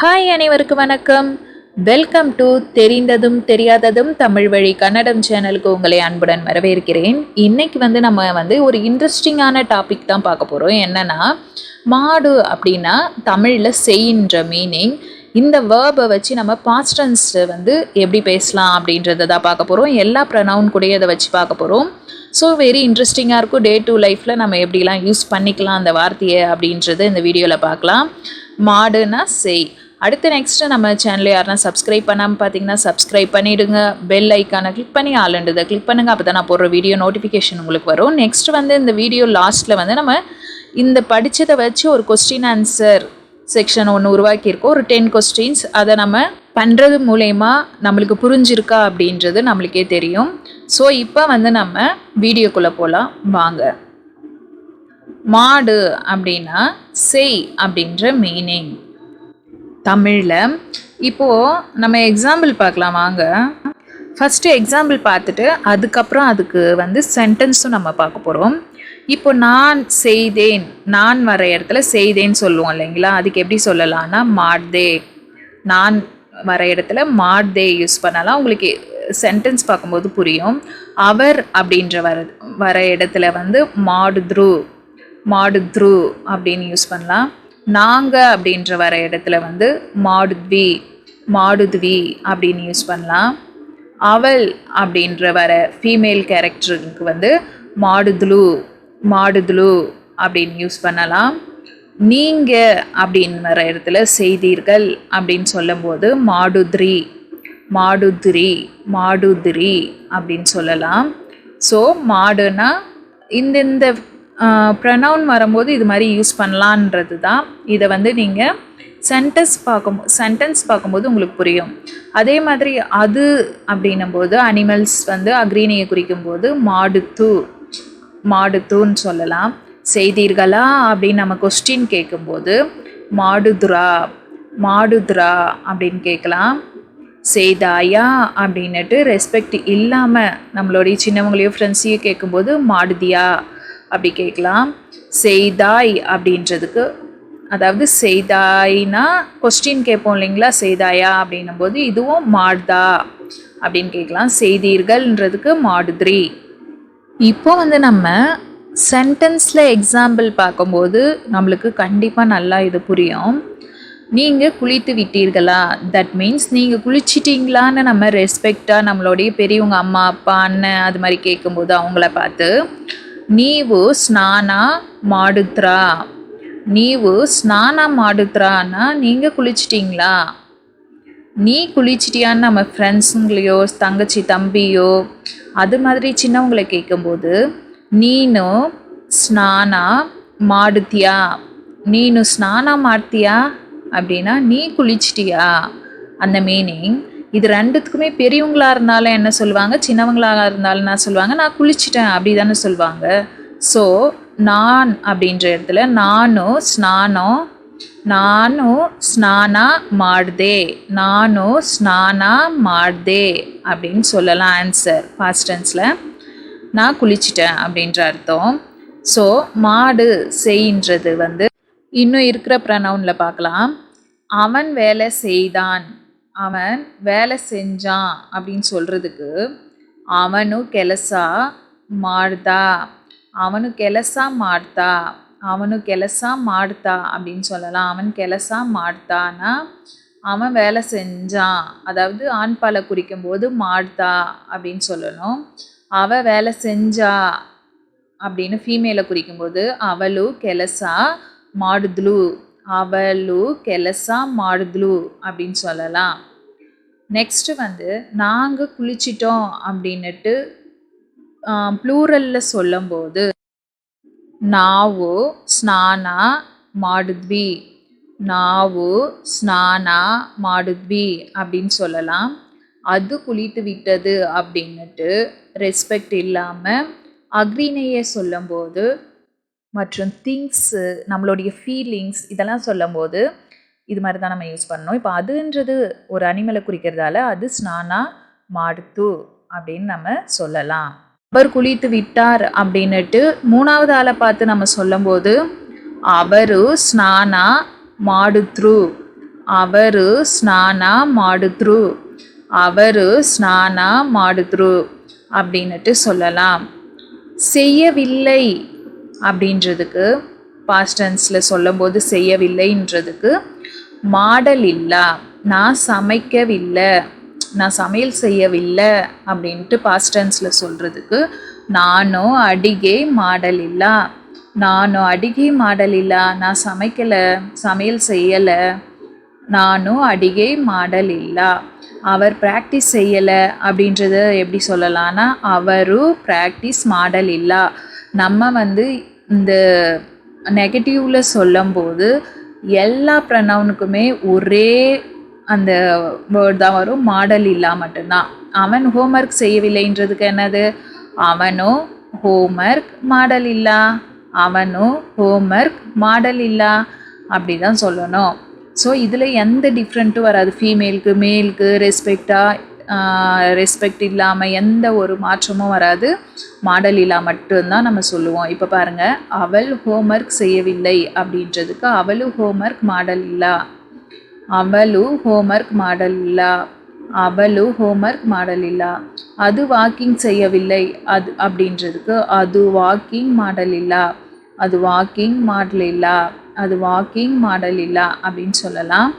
Hi அனைவருக்கும் வணக்கம். Welcome to தெரிந்ததும் தெரியாததும் தமிழ் வழி கன்னடம் சேனலுக்கு உங்களை அன்புடன் வரவேற்கிறேன். இன்னைக்கு வந்து நம்ம வந்து ஒரு இன்ட்ரெஸ்டிங்கான டாபிக் தான் பார்க்க போகிறோம் என்னென்னா மாடு அப்படின்னா தமிழில் செய்கின்ற மீனிங் இந்த வேர்பை வச்சு நம்ம பாஸ்டன்ஸ் வந்து எப்படி பேசலாம் அப்படின்றத தான் பார்க்க போகிறோம் எல்லா ப்ரனவுன் கூட அதை வச்சு பார்க்க போகிறோம் ஸோ வெரி இன்ட்ரெஸ்டிங்காக இருக்கும். டே டு லைஃப்பில் நம்ம எப்படிலாம் யூஸ் பண்ணிக்கலாம் அந்த வார்த்தையை அப்படின்றத இந்த வீடியோவில் பார்க்கலாம். மாடுனா செய். அடுத்து நெக்ஸ்ட்டு நம்ம சேனல் யாருன்னா சப்ஸ்கிரைப் பண்ணாமல் பார்த்தீங்கன்னா சப்ஸ்கிரைப் பண்ணிவிடுங்க பெல் ஐக்கானை கிளிக் பண்ணி ஆளுண்டுதை கிளிக் பண்ணுங்கள் அப்போ தான் நான் போடுற வீடியோ நோட்டிஃபிகேஷன் உங்களுக்கு வரும். நெக்ஸ்ட் வந்து இந்த வீடியோ லாஸ்ட்டில் வந்து நம்ம இந்த படித்ததை வச்சு ஒரு கொஸ்டின் ஆன்சர் செக்ஷன் ஒன்று உருவாக்கியிருக்கோம். ஒரு டென் கொஸ்டின்ஸ் அதை நம்ம பண்ணுறது மூலயமா நம்மளுக்கு புரிஞ்சிருக்கா அப்படின்றது நம்மளுக்கே தெரியும். ஸோ இப்போ வந்து நம்ம வீடியோக்குள்ளே போகலாம் வாங்க. மாடு அப்படின்னா செய் அப்படின்ற மீனிங் தமிழில் இப்போது நம்ம எக்ஸாம்பிள் பார்க்கலாம் வாங்க. ஃபஸ்ட்டு எக்ஸாம்பிள் பார்த்துட்டு அதுக்கப்புறம் அதுக்கு வந்து சென்டென்ஸும் நம்ம பார்க்க போகிறோம் இப்போ நான் செய்தேன் நான் வர இடத்துல செய்தேன்னு சொல்லுவோம் இல்லைங்களா? அதுக்கு எப்படி சொல்லலாம்னா மாட்தே நான் வர இடத்துல மாட்தே யூஸ் பண்ணலாம். உங்களுக்கு சென்டென்ஸ் பார்க்கும்போது புரியும். அவர் அப்படின்ற வர வர இடத்துல வந்து மாடுத்ரு. மாடுத்ரு அப்படின்னு யூஸ் பண்ணலாம். நாங்கள் அப்படின்ற வர இடத்துல வந்து மாடுத்வி மாடுத்வி அப்படின்னு யூஸ் பண்ணலாம். அவள் அப்படின்ற வர ஃபீமேல் கேரக்டருக்கு வந்து மாடுதுலு மாடுதுலு அப்படின்னு யூஸ் பண்ணலாம். நீங்கள் அப்படின்னு வர இடத்துல செய்தீர்கள் அப்படின்னு சொல்லும்போது மாடுத்ரி மாடுதிரி மாடுதிரி அப்படின்னு சொல்லலாம். ஸோ மாடுனா இந்தந்த ப்ரனவுன் வரும்போது இது மாதிரி யூஸ் பண்ணலான்றது தான் இதை வந்து நீங்கள் சென்டென்ஸ் பார்க்கும் சென்டென்ஸ் பார்க்கும்போது உங்களுக்கு புரியும். அதே மாதிரி அது அப்படின்னும்போது அனிமல்ஸ் வந்து அக்ரீனியை குறிக்கும் போது மாடுத்து மாடுத்துன்னு சொல்லலாம். செய்தீர்களா அப்படின்னு நம்ம கொஸ்டின் கேட்கும்போது மாடுதுரா மாடுதுரா அப்படின்னு கேட்கலாம் செய்தாயா அப்படின்னுட்டு ரெஸ்பெக்ட் இல்லாமல் நம்மளுடைய சின்னவங்களையோ ஃப்ரெண்ட்ஸையும் கேட்கும்போது மாடுதியா அப்படி கேட்கலாம். செய்தாய் அப்படின்றதுக்கு அதாவது செய்தாய்னா கொஸ்டின் கேட்போம் இல்லைங்களா? செய்தாயா அப்படின்னும் போது இதுவும் மாடுதா அப்படின்னு கேட்கலாம். செய்தீர்கள்ன்றதுக்கு மாடுத்ரி. இப்போ வந்து நம்ம சென்டென்ஸில் எக்ஸாம்பிள் பார்க்கும்போது நம்மளுக்கு கண்டிப்பாக நல்லா இது புரியும். நீங்கள் குளித்து விட்டீர்களா? தட் மீன்ஸ் நீங்கள் குளிச்சிட்டிங்களான்னு நம்ம ரெஸ்பெக்டாக நம்மளுடைய பெரியவங்க அம்மா அப்பா அண்ணன் அது மாதிரி கேட்கும்போது அவங்கள பார்த்து ನೀವು ಸ್ನಾನ ಮಾಡುತ್ತಾ ನೀವು ಸ್ನಾನ ಮಾಡುತ್ತ್ರಾன்னா நீங்கள் குளிச்சிட்டிங்களா? நீ குளிச்சிட்டியான்னு நம்ம ஃப்ரெண்ட்ஸுங்களையோ தங்கச்சி தம்பியோ அது மாதிரி சின்னவங்களை கேட்கும்போது நீனும் ஸ்நானா மாடுத்தியா? நீனும் ஸ்நானா மாடுத்தியா? அப்படின்னா நீ குளிச்சிட்டியா? அந்த மீனிங் இது ரெண்டுத்துக்குமே பெரியவங்களாக இருந்தாலும் என்ன சொல்லுவாங்க? சின்னவங்களாக இருந்தாலும் நான் சொல்லுவாங்க. நான் குளிச்சிட்டேன் அப்படி தானே சொல்லுவாங்க. ஸோ நான் அப்படின்ற இடத்துல நானும் ஸ்நானம் நானும் ஸ்நானா மாடுதே நானும் ஸ்நானா மாடுதே அப்படின்னு சொல்லலாம் ஆன்சர் ஃபாஸ்ட் டென்ஸில் நான் குளிச்சிட்டேன் அப்படின்ற அர்த்தம். ஸோ மாடு செய்ன்றது வந்து இன்னும் இருக்கிற ப்ரனவுனில் பார்க்கலாம். அவன் வேலை செய்தான். அவன் வேலை செஞ்சான் அப்படின்னு சொல்கிறதுக்கு அவனு கெலசா மாடுதா. அவனு கெலசா மாடுதா. அவனு கெலசா மாடுதா அப்படின்னு சொல்லலாம். அவன் கெலசா மாடுதானா அவன் வேலை செஞ்சான். அதாவது ஆண் பாலை குறிக்கும் போது மாடுதா அப்படின்னு சொல்லணும். அவ வேலை செஞ்சா அப்படின்னு ஃபீமேலை குறிக்கும்போது அவளு கெலசா மாடுதுலு அவளு கெலசா மாடுதுலு அப்படின்னு சொல்லலாம் நெக்ஸ்ட்டு வந்து நாங்கள் குளிச்சிட்டோம் அப்படின்னுட்டு ப்ளூரலில் சொல்லும்போது ನಾವು ಸ್ನಾನ ಮಾಡಿದ್ವಿ ನಾವು ಸ್ನಾನ ಮಾಡಿದ್ವಿ அப்படின்னு சொல்லலாம் அது குளித்து விட்டது அப்படின்னுட்டு ரெஸ்பெக்ட் இல்லாமல் அக்ரிணையை சொல்லும்போது மற்றும் திங்ஸு நம்மளுடைய ஃபீலிங்ஸ் இதெல்லாம் சொல்லும் போது இது மாதிரி தான் நம்ம யூஸ் பண்ணோம் இப்போ அதுன்றது ஒரு அனிமலை குறிக்கிறதால அது ஸ்நானா மாடுத்து அப்படின்னு நம்ம சொல்லலாம். அவர் குளித்து விட்டார் அப்படின்னுட்டு மூணாவது ஆளை பார்த்து நம்ம சொல்லும்போது அவரு ஸ்நானா மாடுத்ரு. அவரு ஸ்நானா மாடுத்ரு. அவரு ஸ்நானா மாடுத்ரு அப்படின்னுட்டு சொல்லலாம். செய்யவில்லை. அப்படின்றதுக்கு பாஸ்டன்ஸில் சொல்லும்போது செய்யவில்லைன்றதுக்கு மாடல் இல்லா நான் சமைக்கவில்லை நான் சமையல் செய்யவில்லை அப்படின்ட்டு பாஸ்டன்ஸில் சொல்கிறதுக்கு நானும் அடிகை மாடல் இல்லா நானும் அடிகை மாடல் இல்லா நான் சமைக்கலை சமையல் செய்யலை நானும் அடிகை மாடல் இல்லா. அவர் ப்ராக்டிஸ் செய்யலை அப்படின்றத எப்படி சொல்லலாம்னா அவரும் ப்ராக்டிஸ் மாடல் இல்லா. நம்ம வந்து இந்த நெகட்டிவில் சொல்லும்போது எல்லா ப்ரனவுனுக்குமே ஒரே அந்த வேர்ட் தான் வரும். மாடல் இல்லா மட்டும்தான். அவன் ஹோம்ஒர்க் செய்யவில்லைன்றதுக்கு என்னது? அவனும் ஹோம்ஒர்க் மாடல் இல்லா? அவனும் ஹோம்ஒர்க் மாடல் இல்லா? அப்படி தான் சொல்லணும். ஸோ இதில் எந்த டிஃப்ரெண்ட்டும் வராது. ஃபீமேலுக்கு மேலுக்கு ரெஸ்பெக்டாக ரெஸ்பெக்ட் இல்லாமல் எந்த ஒரு மாற்றமும் வராது. மாடல் இல்லா மட்டும்தான் நம்ம சொல்லுவோம். இப்போ பாருங்கள் அவள் ஹோம்ஒர்க் செய்யவில்லை அப்படின்றதுக்கு அவளும் ஹோம்ஒர்க் மாடல் இல்லா? அவளும் ஹோம்ஒர்க் மாடல் இல்லா? அவளும் ஹோம்ஒர்க் மாடல் இல்லா? அது வாக்கிங் செய்யவில்லை. அது அப்படின்றதுக்கு அது வாக்கிங் மாடல் இல்லா? அது வாக்கிங் மாடல் இல்லா? அது வாக்கிங் மாடல் இல்லா? அப்படின்னு சொல்லலாம்.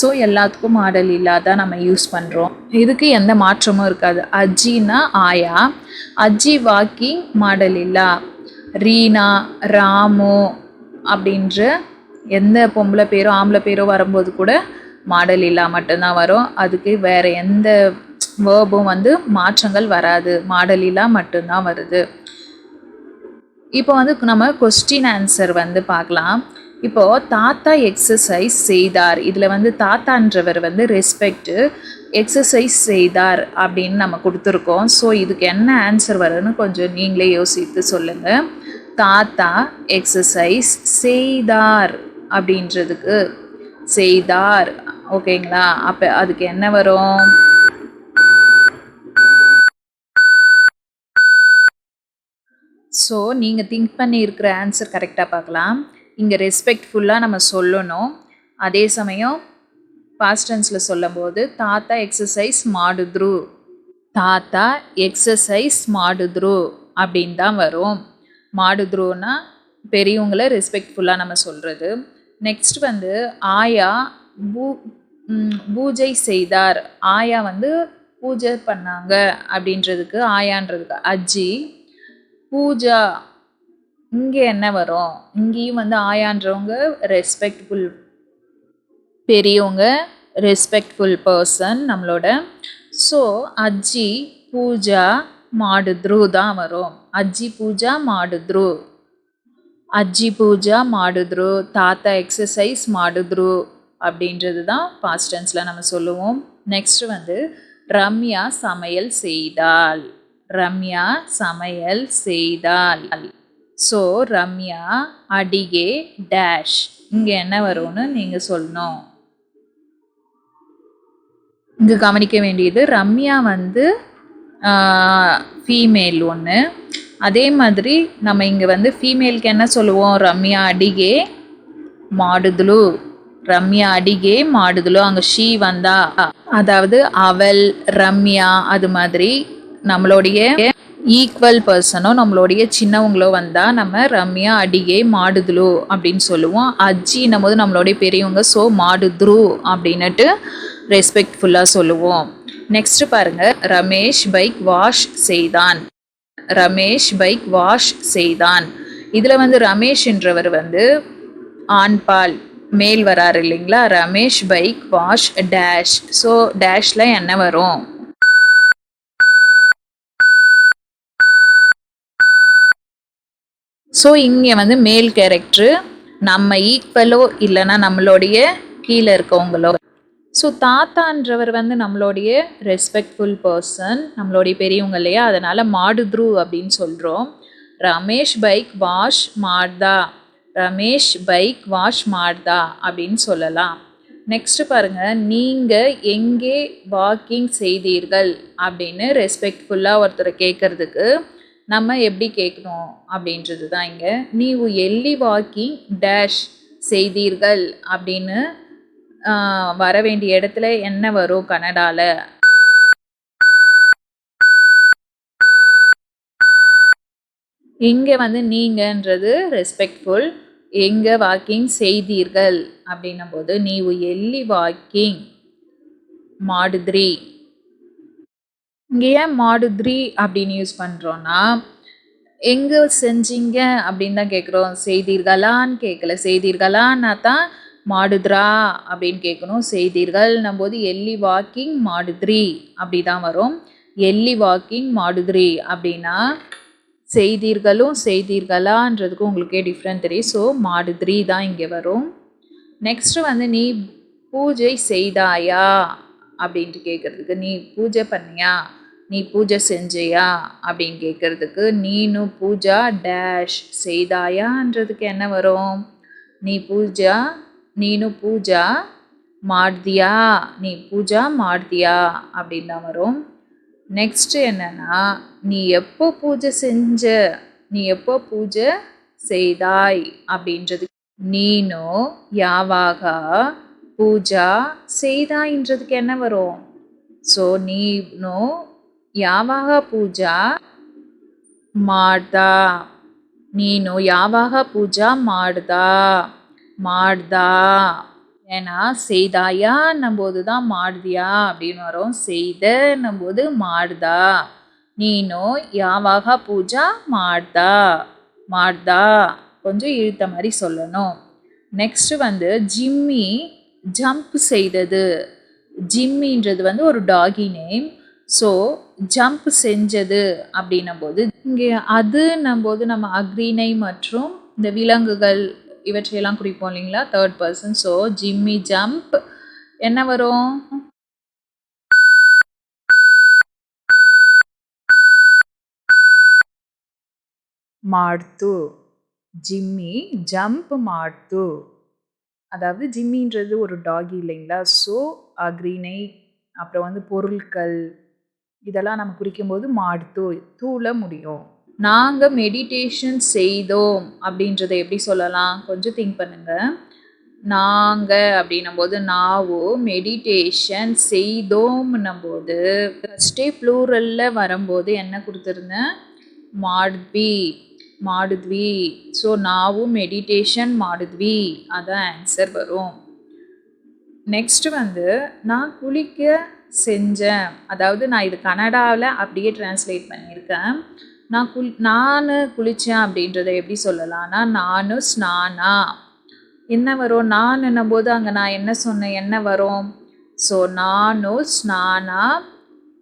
ஸோ எல்லாத்துக்கும் மாடல் இல்லாத தான் நம்ம யூஸ் பண்ணுறோம் இதுக்கு எந்த மாற்றமும் இருக்காது. அஜின்னா ஆயா. அஜி வாக்கிங் மாடல் இல்லா. ரீனா ராமு அப்படின்ற எந்த பொம்பளை பேரோ ஆம்பளை பேரோ வரும்போது கூட மாடல் இல்லா மட்டும்தான் வரும். அதுக்கு வேறு எந்த வேர்பும் வந்து மாற்றங்கள் வராது. மாடல் இல்லா மட்டும்தான் வருது. இப்போ வந்து நம்ம கொஸ்டின் ஆன்சர் வந்து பார்க்கலாம். இப்போது தாத்தா எக்ஸசைஸ் செய்தார். இதில் வந்து தாத்தான்றவர் வந்து ரெஸ்பெக்ட்டு எக்ஸசைஸ் செய்தார் அப்படின்னு நம்ம கொடுத்துருக்கோம். ஸோ இதுக்கு என்ன ஆன்சர் வரும்னு கொஞ்சம் நீங்களே யோசித்து சொல்லுங்கள் தாத்தா எக்ஸசைஸ் செய்தார் அப்படின்றதுக்கு செய்தார். ஓகேங்களா? அப்போ அதுக்கு என்ன வரும்? ஸோ நீங்கள் திங்க் பண்ணி இருக்கிற ஆன்சர் கரெக்டாக பார்க்கலாம். இங்கே ரெஸ்பெக்ட்ஃபுல்லாக நம்ம சொல்லணும். அதே சமயம் பாஸ்டன்ஸில் சொல்லும்போது தாத்தா எக்ஸசைஸ் மாடுத்ரு. தாத்தா எக்ஸசைஸ் மாடுத்ரு அப்படின்னு தான் வரும். மாடுத்ருன்னா பெரியவங்கள ரெஸ்பெக்ட்ஃபுல்லாக நம்ம சொல்கிறது நெக்ஸ்ட் வந்து ஆயா பூ பூஜை செய்தார். ஆயா வந்து பூஜை பண்ணாங்க அப்படின்றதுக்கு ஆயான்றதுக்கு அஜி பூஜா இங்கே என்ன வரும்? இங்கேயும் வந்து ஆயான்றவங்க ரெஸ்பெக்ட்ஃபுல் பெரியவங்க ரெஸ்பெக்ட்ஃபுல் பர்சன் நம்மளோட. ஸோ அஜ்ஜி பூஜா மாடுத்ரு தான் வரும். அஜ்ஜி பூஜா மாடுத்ரு அஜ்ஜி பூஜா மாடுத்ரு தாத்தா எக்ஸசைஸ் மாடுத்ரு அப்படின்றது தான் பாஸ்டன்ஸில் நம்ம சொல்லுவோம். நெக்ஸ்ட் வந்து ரம்யா சமையல் செய்தாள். ரம்யா சமையல் செய்தாள். ஸோ ரம்யா அடிகே டேஷ் இங்கே என்ன வரும்னு நீங்கள் சொல்லணும். இங்கே கவனிக்க வேண்டியது ரம்யா வந்து ஃபீமேல் ஒன்று அதே மாதிரி நம்ம இங்கே வந்து ஃபீமேலுக்கு என்ன சொல்லுவோம்? ரம்யா அடிகே மாடுதுலு ரம்யா அடிகே மாடுதுலு அங்கே ஷீ வந்தா. அதாவது அவள் ரம்யா அது மாதிரி நம்மளுடைய ஈக்குவல் பர்சனோ நம்மளுடைய சின்னவங்களோ வந்தால் நம்ம ரம்யா அடிகே மாடுதுலு அப்படின்னு சொல்லுவோம். அஜின்னும் போது நம்மளுடைய பெரியவங்க ஸோ மாடுதுரு அப்படின்னுட்டு ரெஸ்பெக்ட்ஃபுல்லாக சொல்லுவோம். நெக்ஸ்ட் பாருங்க ரமேஷ் பைக் வாஷ் செய்தான். ரமேஷ் பைக் வாஷ் செய்தான். இதில் வந்து ரமேஷ்ன்றவர் வந்து ஆண்பால் மேல் வராரு இல்லைங்களா? Ramesh bike wash dash so டேஷில் என்ன வரும்? ஸோ இங்கே வந்து மேல் கேரக்டரு நம்ம ஈக்குவலோ இல்லைன்னா நம்மளுடைய கீழே இருக்கவங்களோ. ஸோ தாத்தான்றவர் வந்து நம்மளுடைய ரெஸ்பெக்ட்ஃபுல் பர்சன் நம்மளுடைய பெரியவங்க இல்லையா? அதனால் மாடுத்ரு அப்படின்னு சொல்கிறோம் ரமேஷ் பைக் வாஷ் மார்தா ரமேஷ் பைக் வாஷ் மார்தா அப்படின்னு சொல்லலாம். நெக்ஸ்ட் பாருங்கள் நீங்கள் எங்கே வாக்கிங் செய்தீர்கள் அப்படின்னு ரெஸ்பெக்ட்ஃபுல்லாக ஒருத்தரை கேட்குறதுக்கு நம்ம எப்படி கேட்கணும் அப்படின்றது தான் இங்கே. நீவு எல்லி வாக்கிங் டேஷ் செய்தீர்கள் அப்படின்னு வர வேண்டிய இடத்துல என்ன வரும் கனடாவில் இங்கே வந்து நீங்கன்றது ரெஸ்பெக்ட்ஃபுல் எங்கே வாக்கிங் செய்தீர்கள் அப்படின்னும் போது நீவு எல்லி வாக்கிங் மாடுத்ரி இங்கே ஏன் மாடுத்ரி அப்படின்னு யூஸ் பண்ணுறோன்னா எங்கே செஞ்சீங்க அப்படின்னு தான் கேட்குறோம் செய்தீர்களான்னு கேட்கல செய்தீர்களான்னா தான் மாடுத்ரா அப்படின்னு கேட்கணும் செய்தீர்கள் போது எல்லி வாக்கிங் மாடுத்ரி அப்படி தான் வரும். எல்லி வாக்கிங் மாடுத்ரி அப்படின்னா செய்தீர்களும் செய்தீர்களான்றதுக்கும் உங்களுக்கே டிஃப்ரெண்ட் தெரியும். ஸோ மாடுத்ரி தான் இங்கே வரும். நெக்ஸ்ட்டு வந்து நீ பூஜை செய்தாயா அப்படின்ட்டு கேட்குறதுக்கு நீ பூஜை பண்ணியா? நீ பூஜை செஞ்சியா? அப்படின்னு கேட்குறதுக்கு நீனு பூஜா டேஷ் செய்தாயான்றதுக்கு என்ன வரும்? நீ பூஜா நீனு பூஜா மாட்தியா? நீ பூஜா மாட்தியா? அப்படின்னு தான் வரும். நெக்ஸ்ட்டு என்னென்னா நீ எப்போ பூஜை செஞ்ச? நீ எப்போ பூஜை செய்தாய்? அப்படின்றது. நீனோ யாவாக பூஜா செய்தாயின்றதுக்கு என்ன வரும்? ஸோ நீனோ ಯಾವಾಗ ಪೂಜಾ ಮಾಡ್ದ ನೀನು ಯಾವಾಗ ಪೂಜಾ ಮಾಡ್ದ ಮಾಡ್ದ ஏன்னா செய்தாயா போது தான் மாடுதியா அப்படின்னு வரும் செய்த போது மாடுதா நீனோ யாவாக பூஜா மாடுதா மாடுதா கொஞ்சம் இழுத்த மாதிரி சொல்லணும் நெக்ஸ்ட் வந்து ஜிம்மி ஜம்ப் செய்தது ஜிம்மின்றது வந்து ஒரு டாகி நேம் ஸோ ஜம்ப் செஞ்சது அப்படின்னும் போது இங்கே அதுன்னும் போது நம்ம அக்ரிணை மற்றும் இந்த விலங்குகள் இவற்றையெல்லாம் குறிப்போம் இல்லைங்களா? Third person so Jimmy jump. என்ன வரும்? மாடுத்து ஜிம்மி ஜம்ப் மாடுத்து அதாவது ஜிம்மின்றது ஒரு டாகி இல்லைங்களா? ஸோ அக்ரிணை அப்புறம் வந்து பொருட்கள் இதெல்லாம் நம்ம குறிக்கும்போது மாடு தூள் தூள முடியும். நாங்கள் மெடிடேஷன் செய்தோம் அப்படின்றத எப்படி சொல்லலாம்? கொஞ்சம் திங்க் பண்ணுங்கள் நாங்கள் அப்படின்னும் போது நாவோ மெடிடேஷன் செய்தோம்னும் போது ஃபஸ்ட்டே ப்ளூரலில் வரும்போது என்ன கொடுத்துருந்தேன் மாடுத்வி மாடுத்வி. ஸோ நாவும் மெடிடேஷன் மாடுத்வி. அதான் ஆன்சர் வரும். நெக்ஸ்ட்டு வந்து நான் குளிக்க செஞ்சேன். அதாவது நான் இது கனடாவில் அப்படியே ட்ரான்ஸ்லேட் பண்ணியிருக்கேன். நான் குள் நான் குளித்தேன் அப்படின்றத எப்படி சொல்லலாம்னா நானும் ஸ்நானா. என்ன வரும்? நான் என்னும் போது அங்கே நான் என்ன சொன்னேன்? என்ன வரும்? ஸோ நானும் ஸ்நானா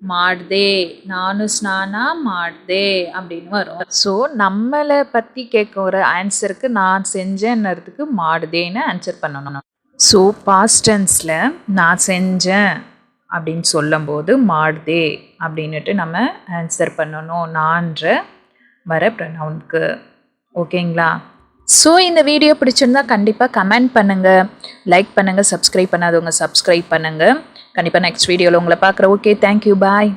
மாடுதே. நானும் ஸ்நானா மாடுதே அப்படின்னு வரும். ஸோ நம்மளை பற்றி கேட்குற ஆன்சருக்கு நான் செஞ்சேன்னதுக்கு மாடுதேன்னு ஆன்சர் பண்ணணும். ஸோ பாஸ்டன்ஸில் நான் செஞ்சேன். அப்படின்னு சொல்லும்போது மாடுதே அப்படின்னுட்டு நம்ம ஆன்சர் பண்ணணும். நான்ற வர ப்ரனவுனுக்கு ஓகேங்களா? ஸோ இந்த வீடியோ பிடிச்சிருந்தா கண்டிப்பாக கமெண்ட் பண்ணுங்கள் லைக் பண்ணுங்கள் சப்ஸ்கிரைப் பண்ணாதவங்க சப்ஸ்கிரைப் பண்ணுங்கள் கண்டிப்பாக நெக்ஸ்ட் வீடியோவில் உங்களை பார்க்குறேன் ஓகே தேங்க்யூ பாய்